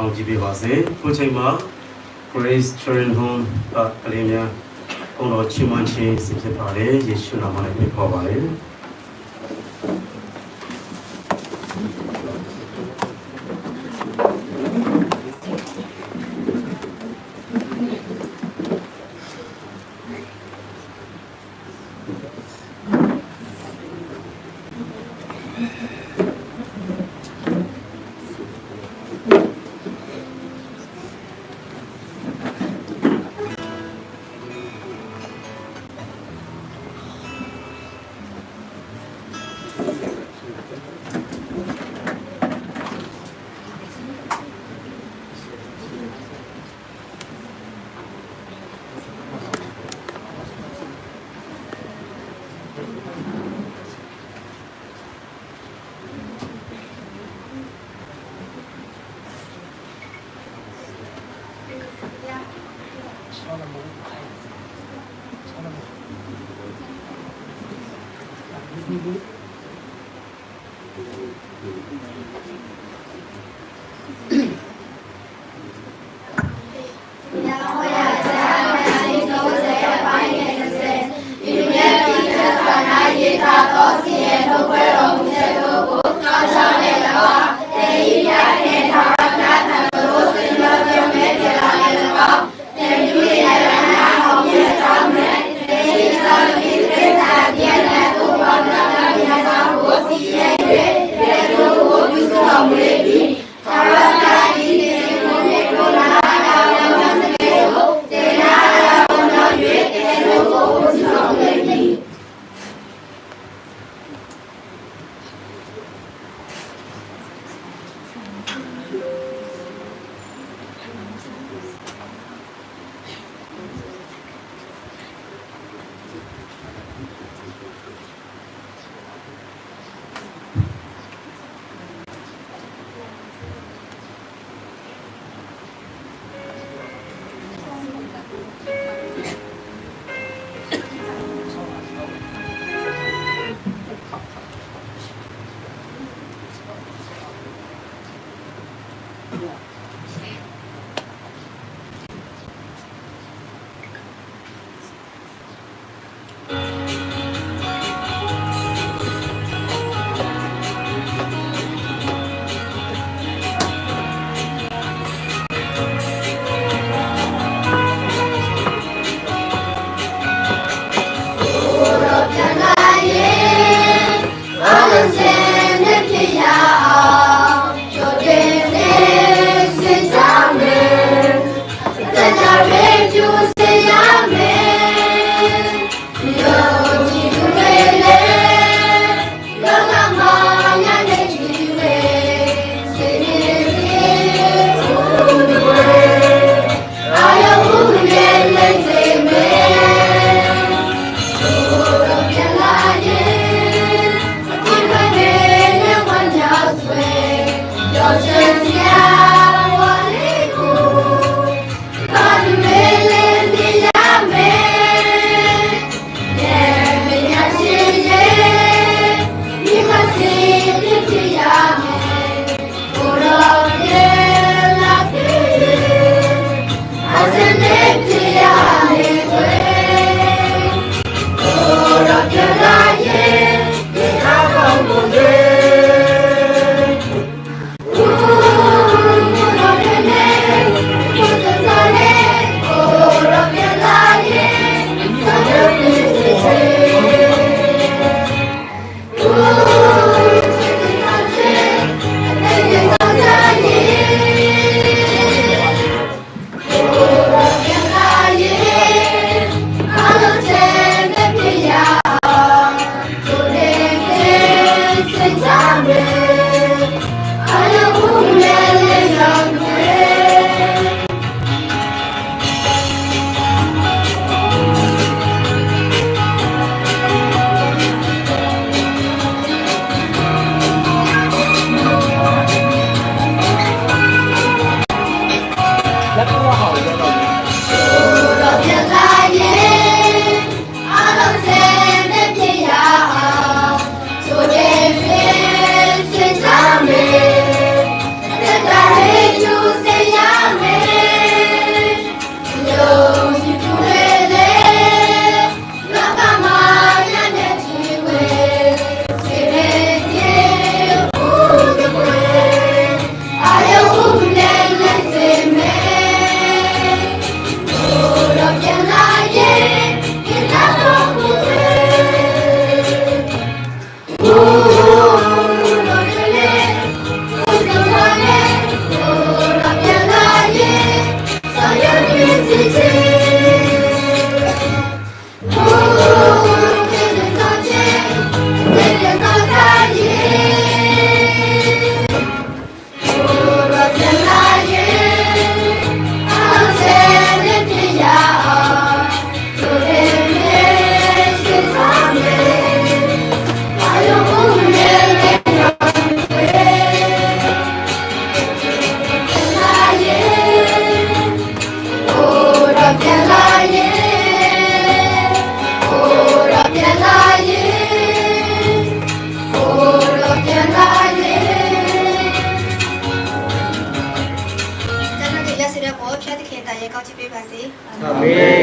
တောင်းကြည့်ပေးပါစေခုချိန်မှာ Grace Children Home ကကလေးများဘုန်းတော်ချီးမွမ်းခြင်းစီဖြစ်ပါတယ်ယေရှုနာမနဲ့ပြခေါ်ပါ 전화 먹고 가야 지. 전화 먹 고. 누 구? Yeah. Amém.